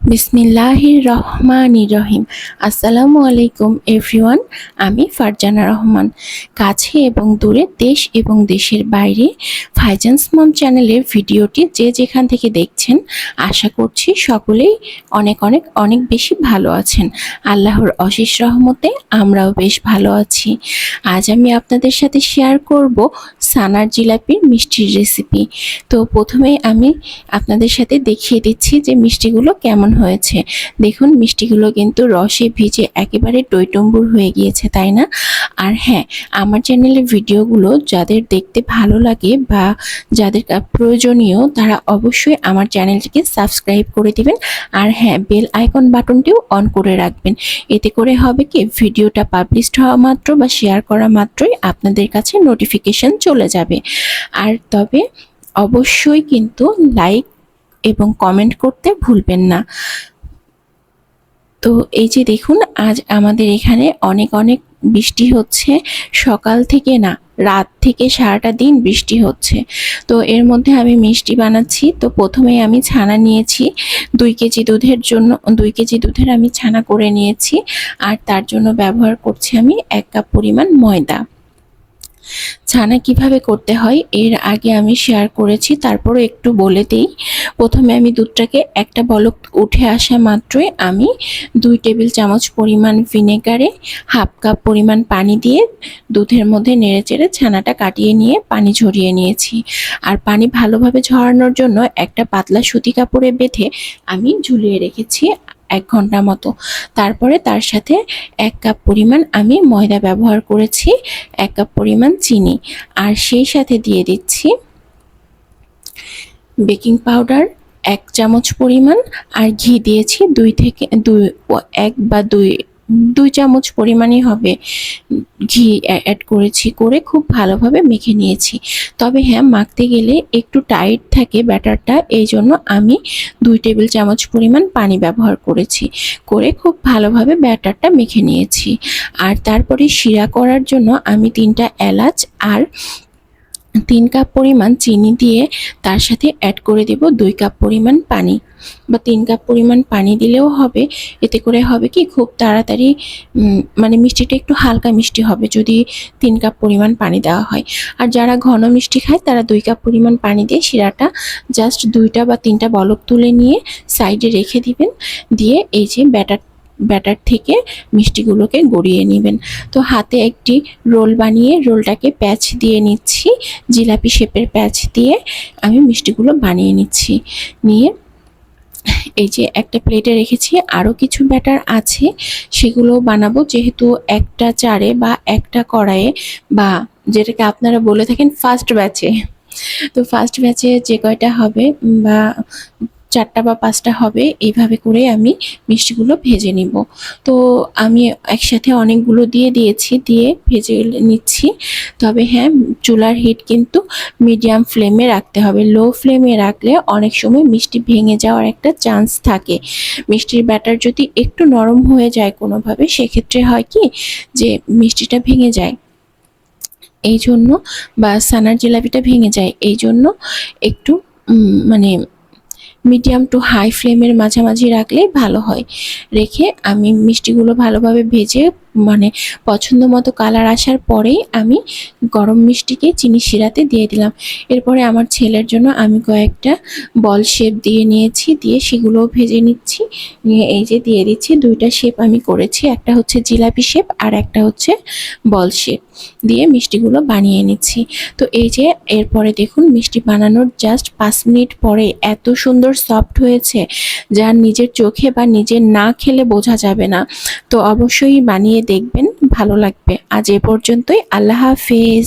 বিসমিল্লাহির রহমানির রহিম আসসালামু আলাইকুম, এভরিওয়ান। আমি ফারজানা রহমান। কাছে এবং দূরে দেশ এবং দেশের বাইরে ফাইজান্স মম চ্যানেলের ভিডিওটি যে যেখান থেকে দেখছেন, আশা করছি সকলেই অনেক অনেক অনেক বেশি ভালো আছেন। আল্লাহর অশেষ রহমতে আমরাও বেশ ভালো আছি। আজ আমি আপনাদের সাথে শেয়ার করব সানার জিলাপির মিষ্টির রেসিপি তো প্রথমে আমি আপনাদের সাথে দেখিয়ে দিচ্ছি যে মিষ্টিগুলো কেমন হয়েছে। দেখুন, মিষ্টিগুলো কিন্তু রসে ভিজে একেবারে টইটম্বুর হয়ে গিয়েছে, তাই না? আর হ্যাঁ আমার চ্যানেলের ভিডিওগুলো যাদের দেখতে ভালো লাগে বা যাদের প্রয়োজনীয়, তারা অবশ্যই আমার চ্যানেলটিকে সাবস্ক্রাইব করে দিবেন। আর হ্যাঁ বেল আইকন বাটনটিও অন করে রাখবেন। এতে করে হবে কি, ভিডিওটা পাবলিশড হওয়া মাত্র বা শেয়ার করা মাত্রই আপনাদের কাছে নোটিফিকেশন চলে যাবে। আর তবে অবশ্যই কিন্তু লাইক এবং কমেন্ট করতে ভুলবেন না। তো এই যে দেখুন, আজ আমাদের এখানে অনেক অনেক বৃষ্টি হচ্ছে। সকাল থেকে না, রাত থেকে সারাটা দিন বৃষ্টি হচ্ছে। তো এর মধ্যে আমি মিষ্টি বানাচ্ছি। তো প্রথমে আমি ছানা নিয়েছি। দুই কেজি দুধের জন্য, দুই কেজি দুধের আমি ছানা করে নিয়েছি। আর তার জন্য ব্যবহার করছি আমি এক কাপ পরিমাণ ময়দা। ছানা কীভাবে করতে হয়, এর আগে আমি শেয়ার করেছি, তারপরও একটু বলে দিই। প্রথমে আমি দুধটাকে একটা বলক উঠে আসা মাত্রই আমি দুই টেবিল চামচ পরিমাণ ভিনেগারে হাফ কাপ পরিমাণ পানি দিয়ে দুধের মধ্যে নেড়েচেড়ে ছানাটা কাটিয়ে নিয়ে পানি ঝরিয়ে নিয়েছি। আর পানি ভালোভাবে ঝরানোর জন্য একটা পাতলা সুতি কাপড়ে বেঁধে আমি ঝুলিয়ে রেখেছি। এক ঘণ্টা মতো। তারপরে তার সাথে এক কাপ পরিমাণ আমি ময়দা ব্যবহার করেছি, এক কাপ পরিমাণ চিনি। আর সেই সাথে দিয়ে দিচ্ছি বেকিং পাউডার, এক চামচ পরিমাণ। আর ঘি দিয়েছি দুই থেকে দুই এক বা দুই দুই চামচ পরিমাণই হবে ঘি অ্যাড করেছি, করে খুব ভালোভাবে মেখে নিয়েছি। তবে হ্যাঁ মাখতে গেলে একটু টাইট থাকে ব্যাটারটা, এই জন্য আমি দুই টেবিল চামচ পরিমাণ পানি ব্যবহার করেছি, করে খুব ভালোভাবে ব্যাটারটা মেখে নিয়েছি। আর তারপরে শিরা করার জন্য আমি তিনটা এলাচ আর তিন কাপ পরিমাণ চিনি দিয়ে তার সাথে অ্যাড করে দেব দুই কাপ পরিমাণ পানি। বা তিন কাপ পরিমাণ পানি দিলেও হবে, এতে করে হবে কি খুব তাড়াতাড়ি মানে মিষ্টিটা একটু হালকা মিষ্টি হবে যদি তিন কাপ পরিমাণ পানি দেওয়া হয়। আর যারা ঘন মিষ্টি খায়, তারা দুই কাপ পরিমাণ পানি দিয়ে শিরাটা জাস্ট দুইটা বা তিনটা বলক তুলে নিয়ে সাইডে রেখে দিবেন। দিয়ে এই যে ব্যাটার ব্যাটার থেকে মিষ্টিগুলোকে গড়িয়ে নেবেন। তো হাতে একটি রোল বানিয়ে রোলটাকে প্যাচ দিয়ে নিচ্ছি, জিলাপি শেপের প্যাচ দিয়ে আমি মিষ্টিগুলো বানিয়ে নিচ্ছি। নিয়ে এই যে একটা প্লেটে রেখেছি, আরও কিছু ব্যাটার আছে সেগুলো বানাবো। যেহেতু একটা চারে বা একটা কড়াইয়ে বা যেটাকে আপনারা বলে থাকেন ফার্স্ট ব্যাচে, তো ফার্স্ট ব্যাচে যে কয়টা হবে বা চারটা বা পাঁচটা হবে, এইভাবে করে আমি মিষ্টিগুলো ভেজে নিব। তো আমি একসাথে অনেকগুলো দিয়ে দিয়েছি, দিয়ে ভেজে নিচ্ছি। তবে হ্যাঁ চুলার হিট কিন্তু মিডিয়াম ফ্লেমে রাখতে হবে। লো ফ্লেমে রাখলে অনেক সময় মিষ্টি ভেঙে যাওয়ার একটা চান্স থাকে। মিষ্টির ব্যাটার যদি একটু নরম হয়ে যায় কোনোভাবে, সেক্ষেত্রে হয় কি যে মিষ্টিটা ভেঙে যায়। এই জন্য বা সানার জিলাপিটা ভেঙে যায়, এই জন্য একটু মানে মিডিয়াম টু হাই ফ্লেমের মাঝামাঝি রাখলে ভালো হয়। রেখে আমি মিষ্টিগুলো ভালোভাবে ভেজে মানে পছন্দ মতো কালার আসার পরেই আমি গরম মিষ্টিকে চিনি শিরাতে দিয়ে দিলাম। এরপরে আমার ছেলের জন্য আমি কয়েকটা বল শেপ দিয়ে নিয়েছি, দিয়ে সেগুলোও ভেজে নিচ্ছি। নিয়ে এই যে দিয়ে দিচ্ছি, দুইটা শেপ আমি করেছি। একটা হচ্ছে জিলাপি শেপ আর একটা হচ্ছে বল শেপ দিয়ে মিষ্টিগুলো বানিয়ে নিচ্ছি। তো এই যে এরপরে দেখুন মিষ্টি বানানোর জাস্ট পাঁচ মিনিট পরে এত সুন্দর সফট হয়েছে যা নিজের চোখে বা নিজের না খেলে বোঝা যাবে না। তো অবশ্যই বানিয়ে দেখবেন ভালো লাগবে। আজ এ পর্যন্তই আল্লাহ হাফেজ।